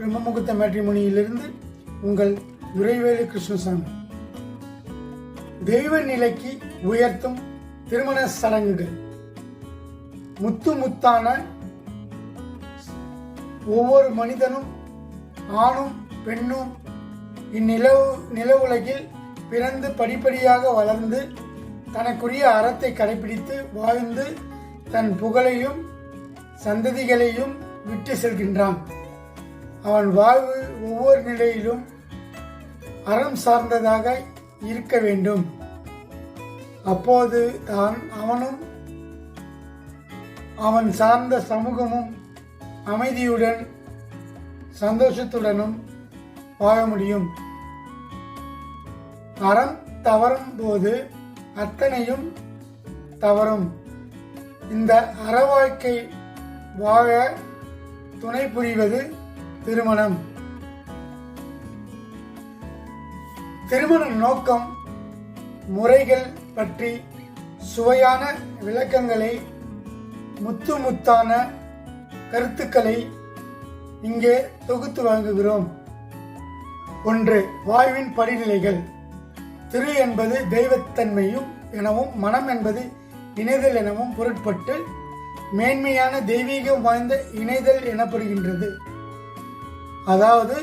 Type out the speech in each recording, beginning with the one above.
பிரம்மமுகத்த மேட்ரிமோனியிலிருந்து உங்கள் துரைவேலு கிருஷ்ணசாமி. தெய்வ நிலைக்கு உயர்த்தும் திருமண சடங்குகள். முத்து முத்தான ஒவ்வொரு மனிதனும் ஆணும் பெண்ணும் இந்நிலவு நில உலகில் பிறந்து படிப்படியாக வளர்ந்து தனக்குரிய அறத்தை கடைபிடித்து வாழ்ந்து தன் புகழையும் சந்ததிகளையும் விட்டு செல்கின்றான். அவன் வாழ்வு ஒவ்வொரு நிலையிலும் அறம் சார்ந்ததாக இருக்க வேண்டும். அப்போது தான் அவனும் அவன் சார்ந்த சமூகமும் அமைதியுடன் சந்தோஷத்துடனும் வாழ முடியும். அறம் தவறும் போது அத்தனையும் தவறும். இந்த அற வாழ்க்கை வாழ துணை புரிவது திருமணம். திருமண நோக்கம் முறைகள் பற்றி சுவையான விளக்கங்களை முத்து முத்தான கருத்துக்களை இங்கே தொகுத்து வழங்குகிறோம். ஒன்று வாழ்வின் படிநிலைகள். திரு என்பது தெய்வத்தன்மையும் எனவும் மனம் என்பது இணைதல் எனவும் பொருட்பட்டு மேன்மையான தெய்வீகம் வாய்ந்த இணைதல் எனப்படுகின்றது. அதாவது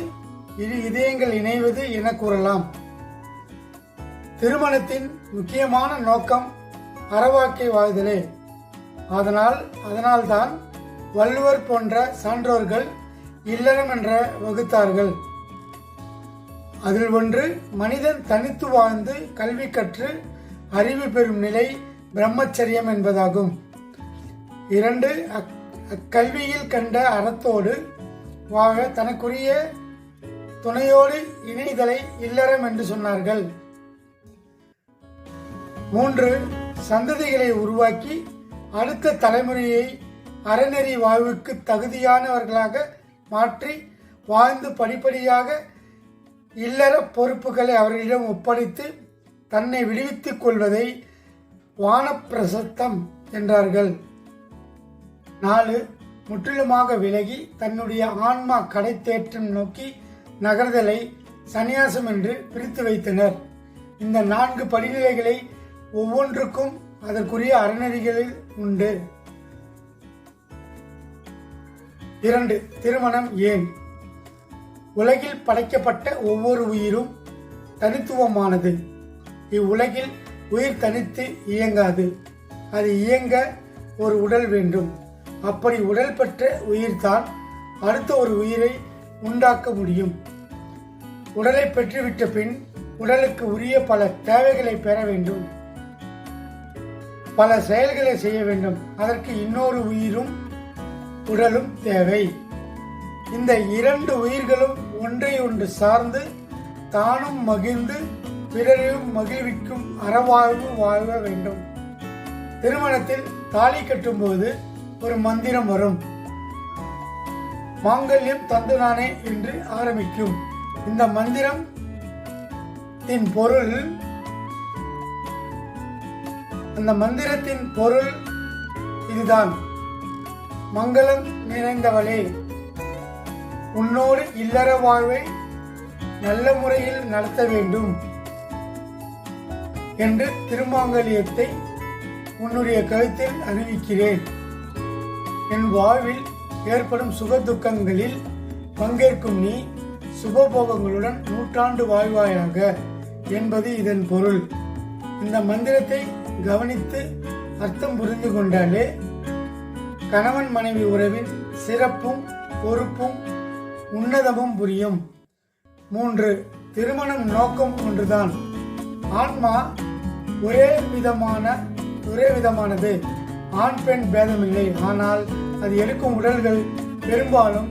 இரு இதயங்கள் இணைவது என கூறலாம். திருமணத்தின் முக்கியமான நோக்கம் அறவாக்கை வாழ்தலே. அதனால் அதனால்தான் வள்ளுவர் போன்ற சான்றோர்கள் இல்லறம் என்ற வகுத்தார்கள். அதில் ஒன்று மனிதன் தனித்து வாழ்ந்து கல்வி கற்று அறிவு பெறும் நிலை பிரம்மச்சரியம் என்பதாகும். இரண்டு அக்- அக்கல்வியில் கண்ட அறத்தோடு வாழ தனக்குரிய துணையோடு இணைதலை இல்லறம் என்று சொன்னார்கள். மூன்று சந்ததிகளை உருவாக்கி அடுத்த தலைமுறையை அறநெறி வாழ்வுக்கு தகுதியானவர்களாக மாற்றி வாழ்ந்து படிப்படியாக இல்லற பொறுப்புகளை அவர்களிடம் ஒப்படைத்து தன்னை விடுவித்துக் கொள்வதை வானப்பிரசத்தம் என்றார்கள். நாலு முற்றிலுமாக விலகி தன்னுடைய ஆன்மா கடைத்தேற்றம் நோக்கி நகர்தலை சந்நியாசம் என்று பிரித்து வைத்தனர். இந்த நான்கு படிநிலைகளை ஒவ்வொன்றுக்கும் அதற்குரிய அறநெறிகளில் உண்டு. இரண்டு திருமணம் ஏன்? உலகில் படைக்கப்பட்ட ஒவ்வொரு உயிரும் தனித்துவமானது. இவ்வுலகில் உயிர் தனித்து இயங்காது. அது இயங்க ஒரு உடல் வேண்டும். அப்படி உடல் பெற்ற உயிர்தான் அடுத்த ஒரு உயிரை உண்டாக்க முடியும். உடலை பெற்றுவிட்ட பின் உடலுக்கு உரிய பல தேவைகளை பெற வேண்டும். பல செயல்களை செய்ய வேண்டும். அதற்கு இன்னொரு உயிரும் உடலும் தேவை. இந்த இரண்டு உயிர்களும் ஒன்றை ஒன்று சார்ந்து தானும் மகிழ்ந்து பிறரையும் மகிழ்விக்கும் அறவாழ்வு வாழ வேண்டும். திருமணத்தில் தாலி கட்டும்போது ஒரு மந்திரம் வரும். மாங்கல்யம் தந்துனானே என்று ஆரம்பிக்கும். இந்த மந்திரம் தின் பொருள் அந்த மந்திரத்தின் பொருள் இதுதான். மங்களம் நிறைந்தவளே உன்னோடு இல்லற வாழ்வை நல்ல முறையில் நடத்த வேண்டும் என்று திருமாங்கல்யத்தை உன்னுடைய கருத்தில் அறிவிக்கிறேன். என் வாழ்வில் ஏற்படும் சுக துக்கங்களில் பங்கேற்கும் நீ சுபபோகங்களுடன் நூற்றாண்டு வாழ்வாயாக என்பது இதன் பொருள். இந்த மந்திரத்தை கவனித்து அர்த்தம் புரிந்து கொண்டாலே கணவன் மனைவி உறவின் சிறப்பும் பொறுப்பும் உன்னதமும் புரியும். மூன்று திருமணம் நோக்கம் ஒன்றுதான். ஆன்மா ஒரே விதமான ஒரே விதமானது. ஆண் பெண் பேதமில்லை ஆனால் அது எடுக்கும் உடல்கள் பெரும்பாலும்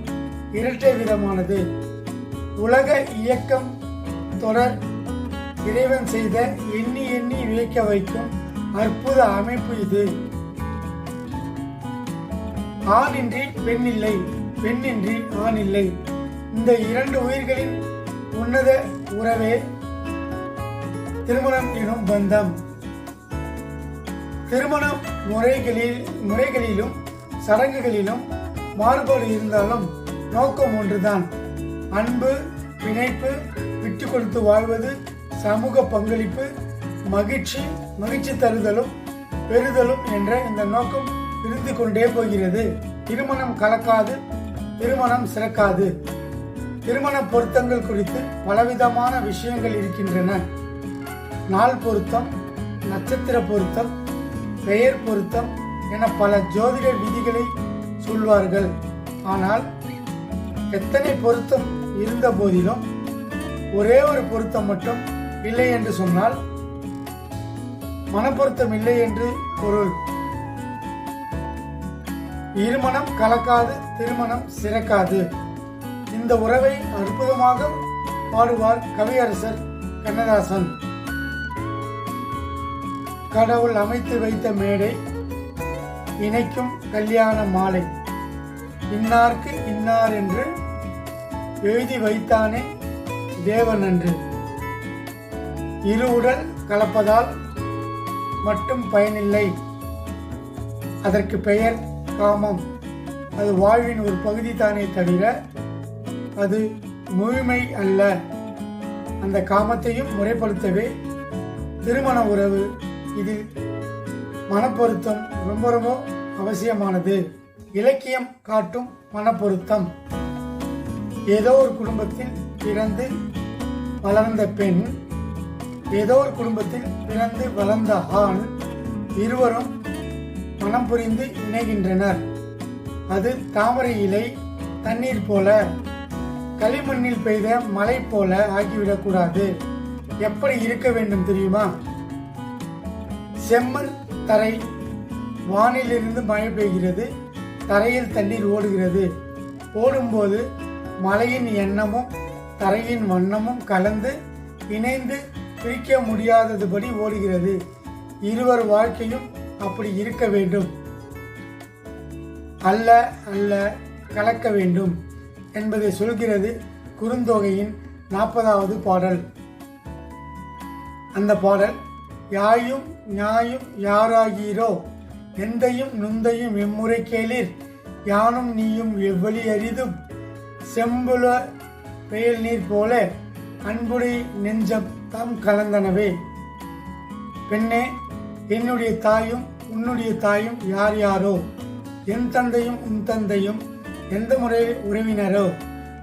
இரட்டை விதமானது. உலக இயக்கம் தொடர் இறைவன் செய்த எண்ணி எண்ணி வியக்க வைக்கும் அற்புத அமைப்பு இது. ஆணின்றி பெண் இல்லை பெண்ணின்றி ஆண் இல்லை. இந்த இரண்டு உயிர்களின் உன்னத உறவே திருமணம் எனும் பந்தம். திருமண முறைகளில் முறைகளிலும் சடங்குகளிலும் மாறுபாடு இருந்தாலும் நோக்கம் ஒன்றுதான். அன்பு பிணைப்பு விட்டு கொடுத்து வாழ்வது சமூக பங்களிப்பு மகிழ்ச்சி மகிழ்ச்சி தருதலும் பெறுதலும் என்ற இந்த நோக்கம் இருந்து கொண்டே போகிறது. திருமணம் கலக்காது திருமணம் சிறக்காது. திருமண பொருத்தங்கள் குறித்து பலவிதமான விஷயங்கள் இருக்கின்றன. நாள் பொருத்தம் நட்சத்திர பொருத்தம் பெயர் பொருத்தம் என பல ஜோதிட விதிகளை சொல்வார்கள். ஆனால் எத்தனை பொருத்தம் இருந்த போதிலும் ஒரே ஒரு பொருத்தம் மட்டும் இல்லை என்று சொன்னால் மனப்பொருத்தம் இல்லை என்று பொருள். இருமணம் கலக்காது திருமணம் சிறக்காது. இந்த உறவை அற்புதமாக பாடுவார் கவியரசர் கண்ணதாசன். கடவுள் அமைத்து வைத்த மேடை இணைக்கும் கல்யாண மாலை. இன்னார்க்கு இன்னார் என்று எழுதி வைத்தானே தேவன் என்று இரு உடல் கலப்பதால் மட்டும் பயனில்லை. அதற்கு பெயர் காமம். அது வாழ்வின் ஒரு பகுதி தானே தவிர அது முழுமை அல்ல. அந்த காமத்தையும் முறைப்படுத்தவே திருமண உறவு இது மனப்பொருத்தம். ரொம்ப ரொம்ப அவசியமானது. இலக்கியம் காட்டும் மனப்பொருத்தம். ஏதோ ஒரு குடும்பத்தில் பிறந்து வளர்ந்த பெண் ஏதோ ஒரு குடும்பத்தில் பிறந்து வளர்ந்த ஆண் இருவரும் மனம் புரிந்து இணைகின்றனர். அது தாமரை இலை தண்ணீர் போல களிமண்ணில் பெய்த மழை போல ஆகிவிடக்கூடாது. எப்படி இருக்க வேண்டும் தெரியுமா? செம்மண் தரை வானிலிருந்து மழை பெய்கிறது. தரையில் தண்ணீர் ஓடுகிறது. ஓடும்போது மலையின் எண்ணமும் தரையின் வண்ணமும் கலந்து இணைந்து பிரிக்க முடியாததுபடி ஓடுகிறது. இருவர் வாழ்க்கையும் அப்படி இருக்க வேண்டும். அல்ல அல்ல கலக்க வேண்டும் என்பதை சொல்கிறது குறுந்தொகையின் நாற்பதாவது பாடல். அந்த பாடல் யாயும் ஞாயும் யாராகீரோ எந்தையும் நுந்தையும் எம்முறை கேளிர். யானும் நீயும் எவ்வழி அரிதும்? செம்புல பெயல் நீர் போல அன்புடை நெஞ்சம் தாம் கலந்தனவே. பெண்ணே என்னுடைய தாயும் உன்னுடைய தாயும் யார் யாரோ? என் தந்தையும் உன் தந்தையும் எந்த முறையில் உறவினரோ?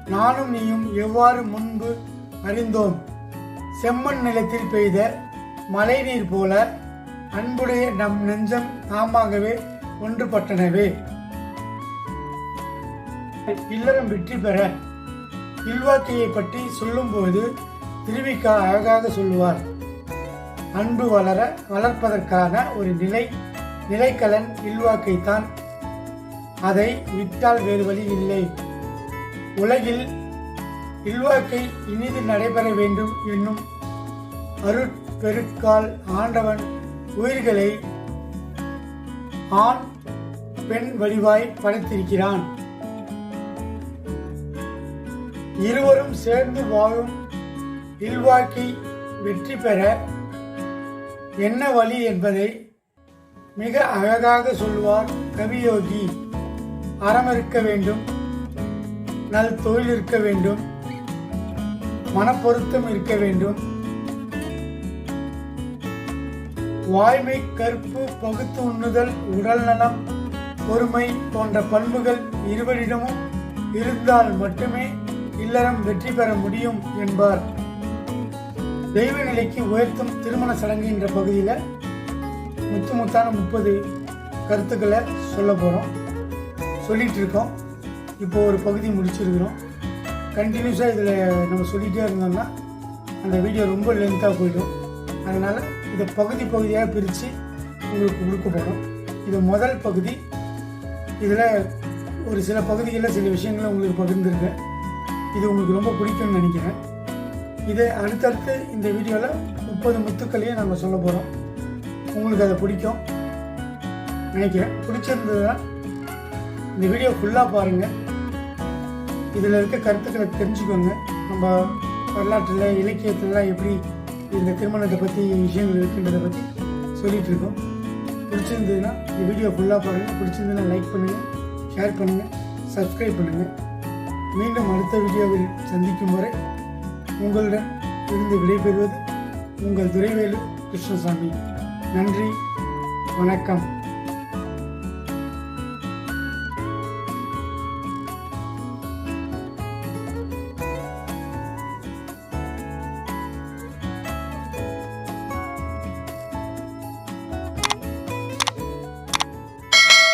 நானும் நீயும் எவ்வாறு முன்பு அறிந்தோம்? செம்மண் நிலத்தில் பெய்த மழைநீர் போல அன்புடைய நம் நெஞ்சம் தாமாகவே ஒன்றுபட்டனவே. இல்லறம் வெற்றி பெற இல்வாக்கையை பற்றி சொல்லும்போது திருவிக்கா அழகாக சொல்லுவார். அன்பு வளர வளர்ப்பதற்கான ஒரு நிலை நிலைக்கலன் இல்வாக்கை தான் அதை விட்டால் வேறு வழி இல்லை. உலகில் இல்வாக்கை இனிது நடைபெற வேண்டும் என்னும் அருட் பெருக்கால் ஆண்டவன் உயிர்களை ஆண் பெண் வடிவாய் படைத்திருக்கிறான். இருவரும் சேர்ந்து வாழும் இல்வாக்கை வெற்றி பெற என்ன வழி என்பதை மிக அழகாக சொல்லுவார் கவியோகி. அறம் இருக்க வேண்டும் நல் தொழில் இருக்க வேண்டும் மனப்பொருத்தம் இருக்க வேண்டும் வாய்மை கற்பு பகுத்து உண்ணுதல் உடல் நலம் பொறுமை போன்ற பண்புகள் இருவரிடமும் இருந்தால் மட்டுமே இல்லறம் வெற்றி பெற முடியும் என்பார். தெய்வ நிலைக்கு உயர்த்தும் திருமண சடங்கு என்ற பகுதியில் முத்து முத்தான முப்பது கருத்துக்களை சொல்ல போகிறோம் சொல்லிட்டு இருக்கோம். இப்போ ஒரு பகுதி முடிச்சிருக்கிறோம். கண்டினியூஸாக இதில் நம்ம சொல்லிகிட்டே இருந்தோம்னா அந்த வீடியோ ரொம்ப லென்த்தாக போயிடும். அதனால் இதை பகுதி பகுதியாக பிரித்து உங்களுக்கு கொடுக்க போகிறோம் இது முதல் பகுதி. இதில் ஒரு சில பகுதிகளில் சில விஷயங்களை உங்களுக்கு பகிர்ந்துருக்கேன். இது உங்களுக்கு ரொம்ப பிடிக்கும்னு நினைக்கிறேன். இதை அடுத்தடுத்து இந்த வீடியோவில் முப்பது முத்துக்களையும் நம்ம சொல்ல போகிறோம். உங்களுக்கு அதை பிடிக்கும் நினைக்கிறேன். பிடிச்சிருந்ததுன்னா இந்த வீடியோ ஃபுல்லாக பாருங்கள் இதில் இருக்க கருத்துக்களை தெரிஞ்சுக்கோங்க. நம்ம வரலாற்றில் இலக்கியத்துலலாம் எப்படி இந்த திருமணத்தை பற்றி விஷயங்கள் இருக்குன்றதை பற்றி சொல்லிகிட்டு இருக்கோம் பிடிச்சிருந்ததுன்னா இந்த வீடியோ ஃபுல்லாக பாருங்கள் பிடிச்சிருந்ததுன்னா லைக் பண்ணுங்கள் ஷேர் பண்ணுங்கள் சப்ஸ்கிரைப் பண்ணுங்கள் மீண்டும் அடுத்த வீடியோவில் சந்திக்கும் வரை உங்களுடன் இருந்து விடைபெறுவது உங்கள் துறைவேலு கிருஷ்ணசாமி. நன்றி வணக்கம்.